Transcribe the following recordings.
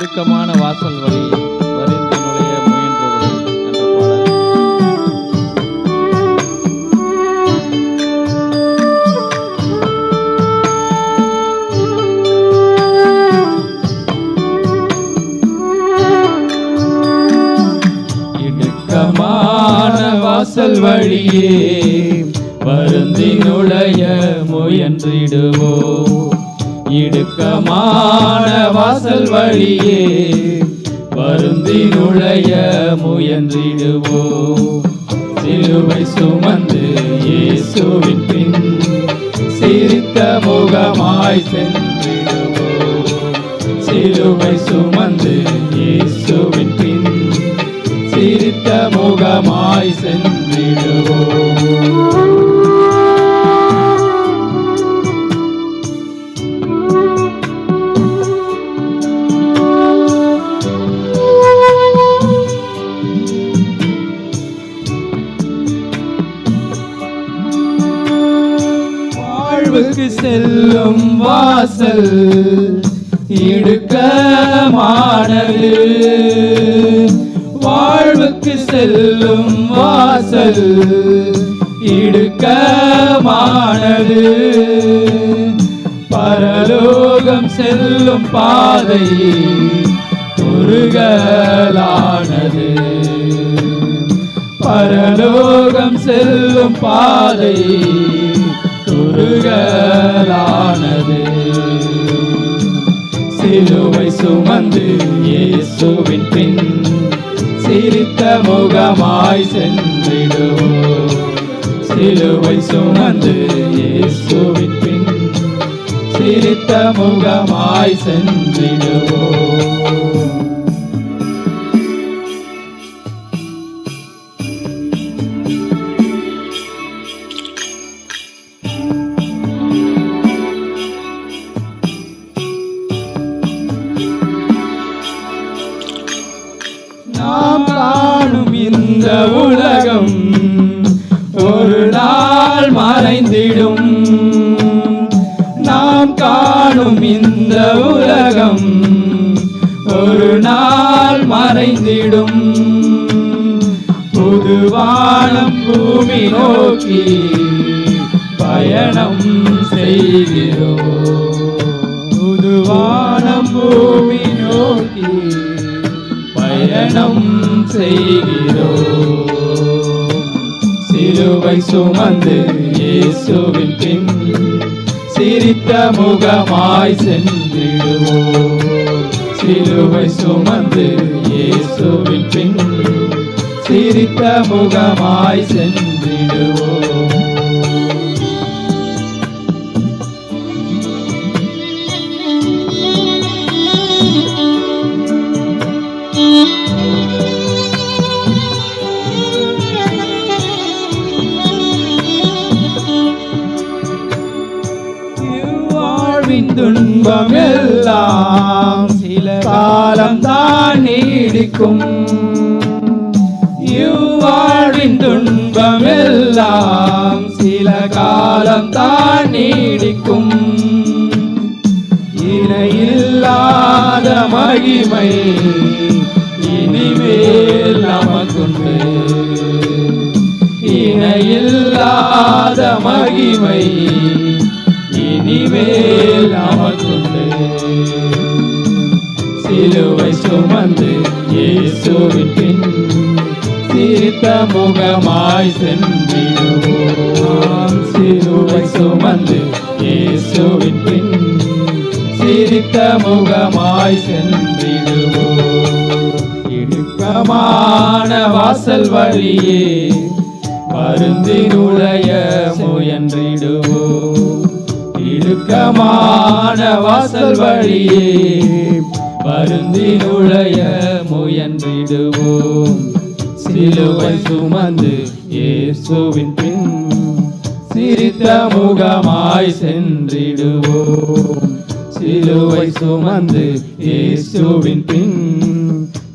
இடுக்கமான வாசல் வழி வரிந்து நுழைய முயன்றவுடன் என்ற பாடல். இடுக்கமான வாசல் வழியே வருந்தி நுழைய முயன்றிடுவோ இடுக்கமான வாசல் வழியே வருந்தி நுழைய முயன்றிடுவோ சிலுவை சுமந்து இயேசுவின் பின் சிரித்த முகமாய் சென்றிடுவோ சிலுவை சுமந்து இயேசுவின் பின் சிரித்த முகமாய் சென்றிடுவோம். வாழ்வுக்கு செல்லும் வாசல் இடுக்கமானது. வாழ்வுக்கு செல்லும் வாசல் இடுக்கமானது. பரலோகம் செல்லும் பாதை குறுகலானது பரலோகம் செல்லும் பாதை குறுகலானது சிலுவை சுமந்து இயேசுவின் பின் சிரித்த முகமாய் சென்றிடுவோம். சிலுவை சுமந்து இயேசுவின் பின் சிரித்த முகமாய் சென்றிடுவோம். ஒரு நாள் மறைந்திடும். புதுவானம் பூமி நோக்கி பயணம் செய்கிறோம் புதுவானம் பூமி நோக்கி பயணம் செய்கிறோம் சிலுவை சுமந்து இயேசுவின் பின் சிரித்த முகமாய் சென்றிடுவோம். சிலுவை சுமந்து இயேசுவின் பின் சிரித்த முகமாய் சென்றிடுவோம். வாழ்வின் துன்பம் எல்லாம் காலம் தான் நீடிக்கும். இவ்வாழ்வின் துன்பம் எல்லாம் சில காலம் தான் நீடிக்கும். இணையில்லாத மகிமை இனிமேல் நமக்குண்டு. இணையில்லாத மகிமை இனிமேல் நமக்குண்டு. சிலுவை சுமந்து இயேசுவின் பின் சிரித்த முகமாய் சென்றிடுவோம். சிலுவை சுமந்து இயேசுவின் பின் சிரித்த முகமாய் சென்றிடுவோம். இடுக்கமான வாசல் வழியே வருந்தி நுழைய முயன்றிடுவோம். இடுக்கமான வாசல் வழியே அருந்தி நுழைய முயன்றிடுவோம் சிலுவை சுமந்து இயேசுவின் பின் சிரித்த முகமாய் சென்றிடுவோம். சிலுவை சுமந்து இயேசுவின் பின்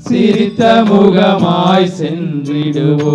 சிரித்த முகமாய் சென்றிடுவோம்.